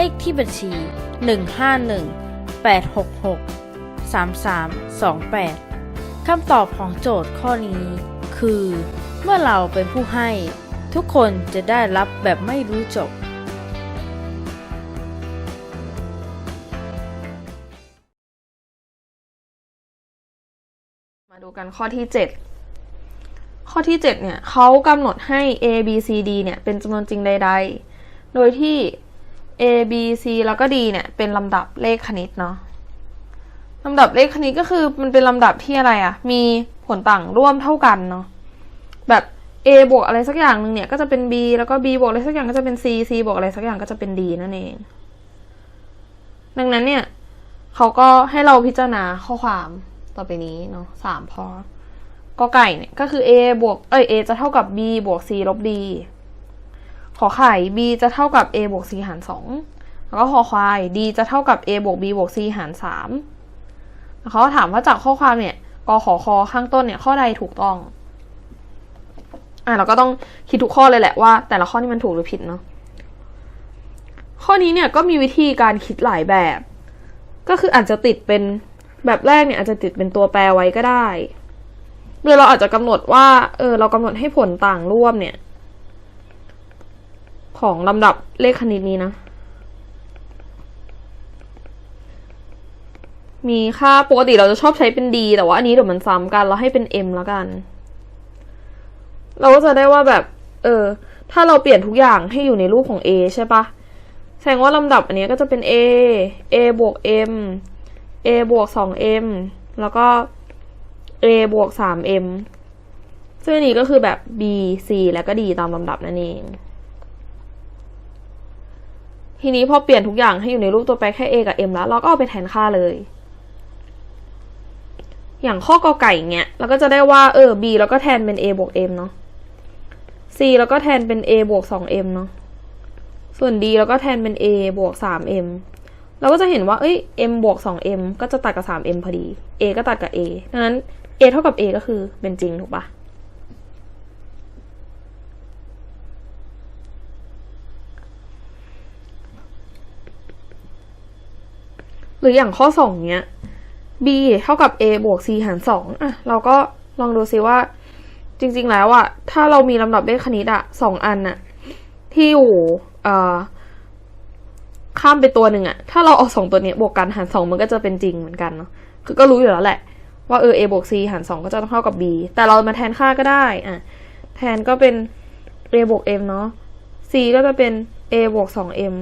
เลขที่บัญชี 151 866 3328 คำตอบของโจทย์ข้อนี้ คือ เมื่อเราเป็นผู้ให้ ทุกคนจะได้รับแบบไม่รู้จบมาดูกันข้อที่ 7 ข้อที่ 7 เนี่ยเขากำหนดให้ a b c d เนี่ย เป็นจำนวนจริงใด ๆ โดยที่ a b c แล้วก็ d เนี่ย เป็นลำดับเลขคณิตเนาะลำดับเลขคณิตก็คือมันเป็นลำดับที่อะไรอะมีผลต่างร่วมเท่ากันเนาะแบบ a บวกอะไรสักอย่างหนึ่งเนี่ยก็จะเป็น b แล้วก็ b บวกอะไรสักอย่างก็จะเป็น c c บวกอะไรสักอย่างก็จะเป็น d นั่นเอง ดังนั้นเนี่ยเขาก็ให้เราพิจารณาข้อความต่อไปนี้เนาะสามพอกอไก่เนี่ยก็คือ a บวกเอ้ย a จะเท่ากับ b บวก c ลบ d ขอไข่ b จะเท่ากับ a บวก c หารสองแล้วก็ขอควาย d จะเท่ากับ a บวก b บวก c หารสามแล้วเขาถามว่าจากข้อความเนี่ยกขอคอข้างต้นเนี่ยข้อใดถูกต้อง อะเราก็ต้องคิดทุกข้อเลยแหละว่า แต่ละข้อนี่มันถูกหรือผิดเนาะ ข้อนี้เนี่ยก็มีวิธีการคิดหลายแบบ ก็คืออาจจะติดเป็นแบบแรกเนี่ยอาจจะติดเป็นตัวแปรไว้ก็ได้หรือเราอาจจะกำหนดว่า เออเรากำหนดให้ผลต่างร่วมเนี่ย ของลำดับเลขคณิตนี้นะ มีค่าปกติเราจะชอบใช้เป็น d แต่ว่าอันนี้เดี๋ยวมันซ้ำกัน เราให้เป็น m แล้วกัน เราก็จะได้ว่าแบบ เออ ถ้าเราเปลี่ยนทุกอย่างให้อยู่ในรูปของ a ใช่ปะแสดงว่าลำดับอันนี้ก็จะเป็น a a บวก m a บวก 2m แล้วก็ a บวก 3m ซึ่งอันนี้ก็คือแบบ b c แล้วก็ d ตามลำดับนั่นเอง ทีนี้พอเปลี่ยนทุกอย่างให้อยู่ในรูปตัวแปรแค่ a กับ m แล้ว เราก็เอาไปแทนค่าเลย อย่างข้อกอไก่เงี้ยเราก็จะได้ว่าเออ b แล้วก็แทนเป็น a บวก m เนาะ c แล้วก็แทนเป็น a บวก 2m เนาะ ส่วน d แล้วก็แทนเป็น a บวก 3m เราก็จะเห็นว่าเอ้ย m บวก 2m ก็จะตัดกับ 3m พอดี a ก็ตัดกับ a ดังนั้น a เท่ากับ a ก็คือเป็นจริงถูกปะ หรืออย่างข้อสองเนี้ย b เท่ากับ a บวก c หารสองอะ เราก็ลองดูซิว่า จริง ๆ แล้วอะถ้าเรามีลำดับเลขคณิตอะสองอันอะที่อยู่เอ่อข้ามไปตัวหนึ่งอะถ้าเราเอาสองตัวเนี้ยบวกกันหารสองมันก็จะเป็นจริงเหมือนกันเนาะคือก็รู้อยู่แล้วแหละ ว่าเออ a บวก c หารสองก็จะต้องเท่ากับ b แต่เรามาแทนค่าก็ได้อะแทนก็เป็น a บวก m เนาะ c ก็จะเป็น a บวก 2m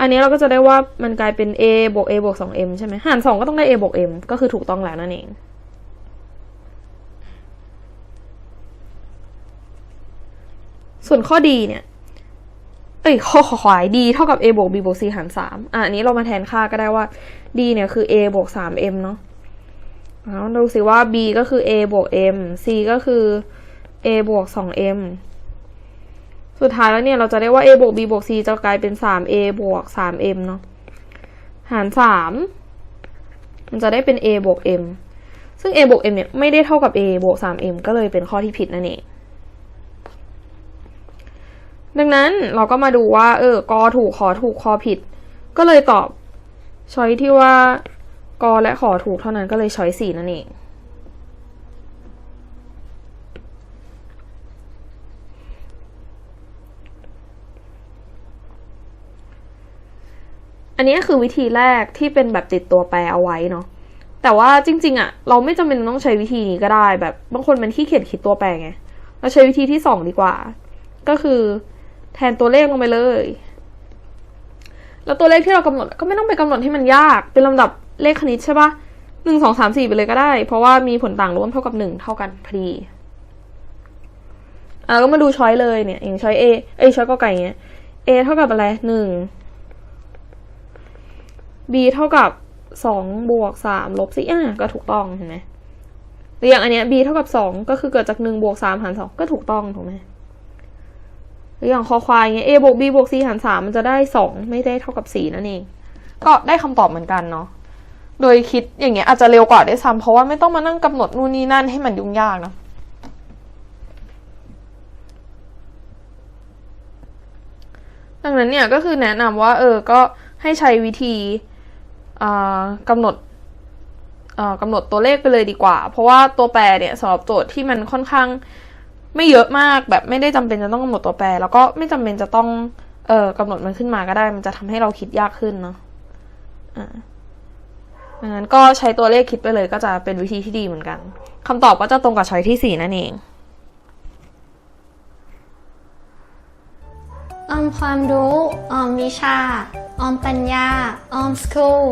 อันนี้เราก็จะได้ว่ามันกลายเป็น a บวก a บวก 2m ใช่ไหมหารสองก็ต้องได้ a บวก m ก็คือถูกต้องแล้วนั่นเอง ส่วนข้อดีเนี่ย เอ้ย ข้อขอควาย d เท่ากับ a บวก b บวก c หารสามอะอันนี้เรามาแทนค่าก็ได้ว่า d เนี่ยคือ a บวก 3m เนาะแล้วดูสิว่า b ก็คือ a บวก m c ก็คือ a บวก 2m สุดท้ายแล้วเนี่ยเราจะได้ว่า a บวก b บวก c จะกลายเป็น 3a บวก 3m เนาะหาร 3 มันจะได้เป็น a บวก m ซึ่ง a บวก m เนี่ยไม่ได้เท่ากับ a บวก 3m ก็เลยเป็นข้อที่ผิดนั่นเองดังนั้นเราก็มาดูว่า เออกอถูกขอถูกคอผิด ก็เลยตอบช้อยที่ว่ากอและขอถูกเท่านั้นก็เลยช้อยสี่นั่นเอง อันนี้คือวิธีแรกที่เป็นแบบติดตัวแปรเอาไว้เนาะแต่ว่าจริง ๆอะเราไม่จำเป็นต้องใช้วิธีนี้ก็ได้ แบบบางคนเป็นที่เขียนคิดตัวแปรไงเราใช้วิธีที่สองดีกว่า ก็คือแทนตัวเลขลงไปเลย แล้วตัวเลขที่เรากำหนดก็ไม่ต้องไปกำหนดให้มันยาก เป็นลำดับเลขคณิตใช่ปะหนึ่งสองสามสี่ไปเลยก็ได้ เพราะว่ามีผลต่างร่วมเท่ากับหนึ่งเท่ากันพอดีอะก็มาดูช้อยเลยเนี่ยอย่างช้อย A เอ้ยช้อยกอไก่เงี้ย A เท่ากับอะไรหนึ่ง b เท่ากับสองบวกสามลบสี่อะก็ถูกต้องเห็นไหมหรืออย่างอันเนี้ย b เท่ากับสองก็คือเกิดจากหนึ่งบวกสามหารสองก็ถูกต้องถูกไหมหรืออย่างคอควายเงี้ย a บวก b บวก c หารสามมันจะได้สองไม่ได้เท่ากับสี่นั่นเอง ก็ได้คำตอบเหมือนกันเนาะโดยคิดอย่างเงี้ยอาจจะเร็วกว่าได้ซ้ำเพราะว่าไม่ต้องมานั่งกำหนดนู่นนี่นั่นให้มันยุ่งยากนะดังนั้นเนี่ยก็คือแนะนำว่าเออก็ให้ใช้วิธี กำหนดอ่ากำหนดตัวเลขไปเลยดีกว่า เพราะว่าตัวแปรเนี่ยสำหรับโจทย์ที่มันค่อนข้างไม่เยอะมากแบบไม่ได้จำเป็นจะต้องกำหนดตัวแปร แล้วก็ไม่จำเป็นจะต้องเออกำหนดมันขึ้นมาก็ได้ มันจะทำให้เราคิดยากขึ้นเนาะอ่าดังนั้นก็ใช้ตัวเลขคิดไปเลยก็จะเป็นวิธีที่ดีเหมือนกันคำตอบก็จะตรงกับช้อยที่สี่นั่นเอง ออมความรู้ ออมวิชา ออมปัญญา ออมสกูล